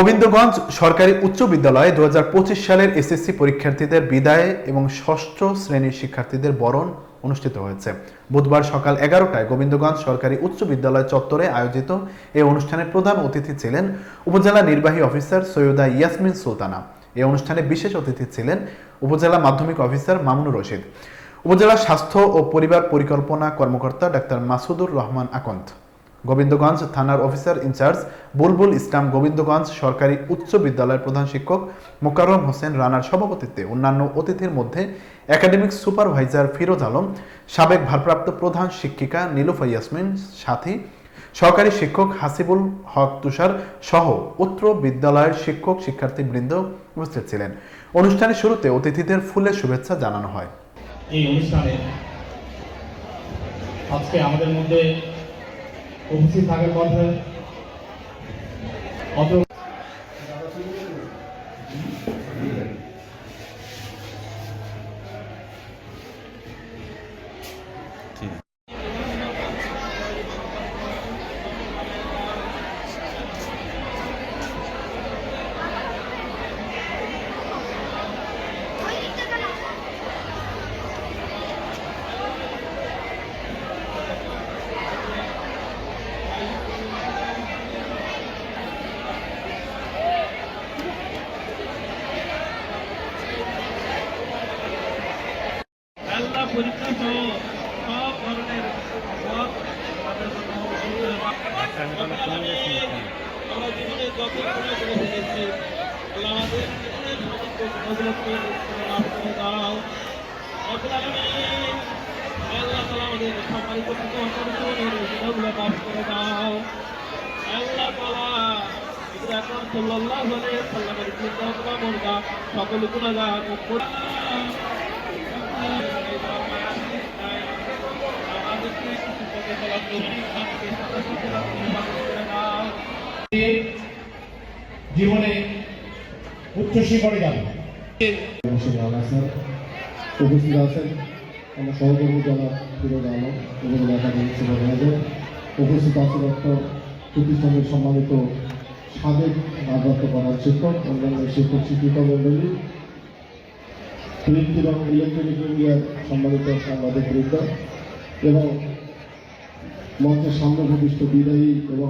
গোবিন্দগঞ্জ সরকারি উচ্চ বিদ্যালয়ে দু হাজার পঁচিশ সালের এসএসসি পরীক্ষার্থীদের বিদায় এবং ষষ্ঠ শ্রেণির শিক্ষার্থীদের বরণ অনুষ্ঠিত হয়েছে। বুধবার সকাল এগারোটায় গোবিন্দগঞ্জ সরকারি উচ্চ বিদ্যালয় চত্বরে আয়োজিত এই অনুষ্ঠানে প্রধান অতিথি ছিলেন উপজেলা নির্বাহী অফিসার সৈয়দা ইয়াসমিন সুলতানা। এই অনুষ্ঠানে বিশেষ অতিথি ছিলেন উপজেলা মাধ্যমিক অফিসার মামুনুর রশিদ। উপজেলা স্বাস্থ্য ও পরিবার পরিকল্পনা কর্মকর্তা ডাক্তার মাসুদুর রহমান আকন্ত গোবিন্দগঞ্জ থানার officer in charge Bulbul Islam Gobindaganj সরকারি উচ্চ বিদ্যালয়ের প্রধান শিক্ষক মোকাররম হোসেন রানার সভাপতিত্বে অন্যান্য অতিথির মধ্যে একাডেমিক সুপারভাইজার ফিরোজ আলম, সাবেক ভারপ্রাপ্ত প্রধান শিক্ষিকা নীলুফা ইয়াসমিন, সাথী, সহকারী শিক্ষক হাসিবুল হক তুষার সহ উত্তর বিদ্যালয়ের শিক্ষক শিক্ষার্থীবৃন্দ উপস্থিত ছিলেন। অনুষ্ঠানের শুরুতে অতিথিদের ফুলের শুভেচ্ছা জানানো হয়। এই অনুষ্ঠানে আজকে আমাদের মধ্যে উপস্থিত থাকার কথা অত আল্লাহ পরীক্ষা সহ সব ধরনের পথ তাদের আমরা জীবনে যত করে আল্লাহ আমাদের জীবনের সমস্ত মাফ করে দাও আল্লাহ তাআলা আমাদের সম্মানিত সকল গুণাগার মুক্ত করে জীবনে উচ্চ যাবে। উপস্থিত আছেন আমার ফিরোজ আলম উপজেলা একাডেমিক উপস্থিত আছে প্রতিষ্ঠানের সম্মানিত সাবেক ভারপ্রাপ্ত প্রধান শিক্ষক, অন্যান্য শিক্ষক শিক্ষিকা মন্ডলী প্রিন্ট এবং ইলেকট্রনিক মিডিয়ার সম্মানিত সাংবাদিক বৃন্দ এবং মঞ্চের সামনে ভূমিষ্ঠ বিদায়ী এবং